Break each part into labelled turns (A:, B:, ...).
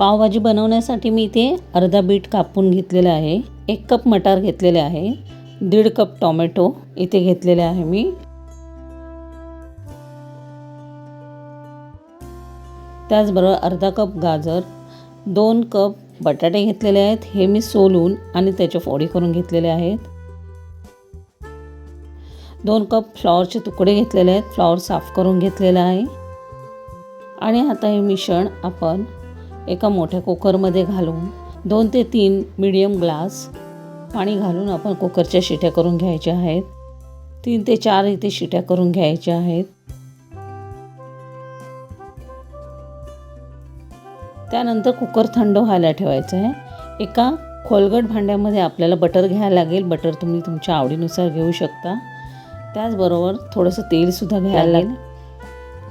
A: पावभाजी बनवण्यासाठी मी इथे अर्धा बीट कापून घेतलेलं आहे एक कप मटार घेतलेले आहे दीड कप टोमॅटो इथे घेतलेले आहे मी. त्याचबरोबर अर्धा कप गाजर दोन कप बटाटे घेतलेले आहेत हे मी सोलून आणि त्याच्या फोडी करून घेतलेले आहेत. दोन कप फ्लॉवरचे तुकडे घेतलेले आहेत फ्लॉवर साफ करून घेतलेला आहे. आणि आता हे मिश्रण आपण एका मोठ्या कुकरमध्ये घालून दोन ते तीन मीडियम ग्लास पाणी घालून आपण कुकरच्या शिट्या करून घ्यायच्या आहेत. तीन ते चार इथे शिट्या करून घ्यायच्या आहेत. त्यानंतर कुकर थंड व्हायला ठेवायचं आहे. एका खोलगट भांड्यामध्ये आपल्याला बटर घ्यायला लागेल. बटर तुम्ही तुमच्या आवडीनुसार घेऊ शकता. त्याचबरोबर थोडंसं तेलसुद्धा घ्यायला लागेल.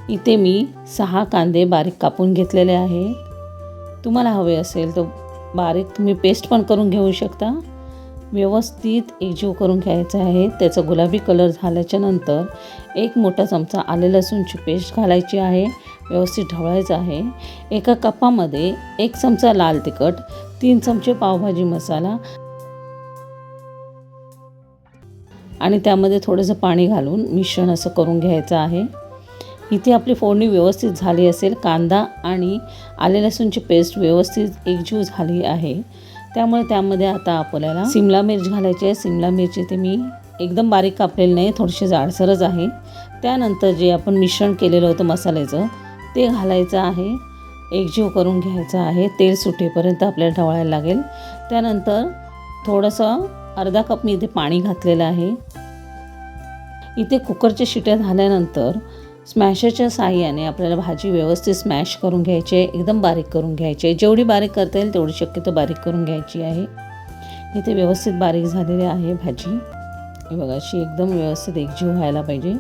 A: इथे मी सहा कांदे बारीक कापून घेतलेले आहेत. तुम्हाला हवे असेल तर बारीक तुम्ही पेस्ट पण करून घेऊ शकता. व्यवस्थित एकजीव करून घ्यायचं आहे. त्याचा गुलाबी कलर झाल्याच्यानंतर एक मोठा चमचा आले लसूणची पेस्ट घालायची आहे. व्यवस्थित ढवळायचं आहे. एका कपामध्ये एक चमचा लाल तिखट तीन चमचे पावभाजी मसाला आणि त्यामध्ये थोडंसं पाणी घालून मिश्रण असं करून घ्यायचं आहे. इथे आपली फोडणी व्यवस्थित झाली असेल कांदा आणि आले लसूणची पेस्ट व्यवस्थित एकजीव झाली आहे. त्यामुळे त्यामध्ये आता आपल्याला सिमला मिर्च घालायची आहे. सिमला मिरची ते मी एकदम बारीक कापलेली नाही थोडीशी जाडसरच आहे. त्यानंतर जे आपण मिश्रण केलेलं होतं मसाल्याचं ते घालायचं आहे. एकजीव करून घ्यायचं आहे. तेल सुटेपर्यंत आपल्याला ढवळायला लागेल. त्यानंतर थोडंसं अर्धा कप मी इथे पाणी घातलेलं आहे. इथे कुकरच्या शिट्या झाल्यानंतर स्मॅशरच्या साह्याने आपल्याला भाजी व्यवस्थित स्मॅश करून घ्यायची आहे एकदम बारीक करून घ्यायची आहे. जेवढी बारीक करता येईल तेवढी शक्यतो बारीक करून घ्यायची आहे. इथे व्यवस्थित बारीक झालेली आहे भाजी. हे बघा अशी एकदम व्यवस्थित एकजीव व्हायला पाहिजे.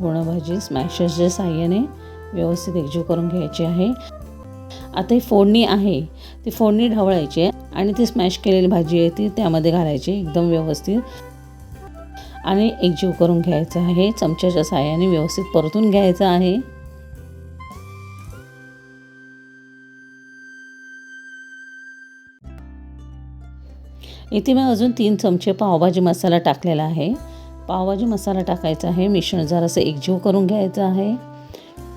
A: पूर्ण भाजी स्मॅशरच्या साह्याने व्यवस्थित एकजीव करून घ्यायची आहे. आता ही फोडणी आहे. ती फोडणी ढवळायची आहे आणि ती स्मॅश केलेली भाजी आहे ती त्यामध्ये घालायची एकदम व्यवस्थित. आणि एकजीव करून घ्यायचं आहे. चमच्याच्या साहाय्याने व्यवस्थित परतून घ्यायचं आहे. इथे मी अजून तीन चमचे पावभाजी मसाला टाकलेला आहे. पावभाजी मसाला टाकायचा आहे. मिश्रण जरासं एकजीव करून घ्यायचं आहे.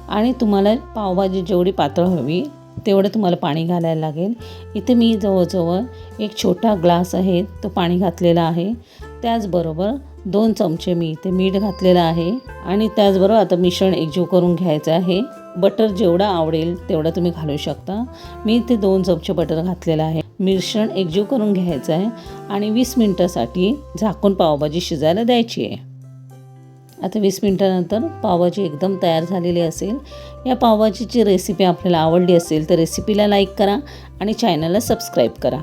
A: आणि तुम्हाला पावभाजी जेवढी पातळ हवी तेवढं तुम्हाला पाणी घालायला लागेल. इथे मी जवळजवळ एक छोटा ग्लास आहे तो पाणी घातलेला आहे. त्याचबरोबर दोन चमचे मी इथे मीठ घातलेलं आहे आणि त्याचबरोबर आता मिश्रण एकजीव करून घ्यायचं आहे. बटर जेवढं आवडेल तेवढं तुम्ही घालू शकता. मी इथे दोन चमचे बटर घातलेलं आहे. मिश्रण एकजीव करून घ्यायचं आहे आणि वीस मिनटासाठी झाकून पावभाजी शिजायला द्यायची आहे. आता वीस मिनटानंतर पावभाजी एकदम तयार झालेली असेल. या पावभाजीची रेसिपी आपल्याला आवडली असेल तर रेसिपीला लाईक करा आणि चॅनलला सबस्क्राईब करा.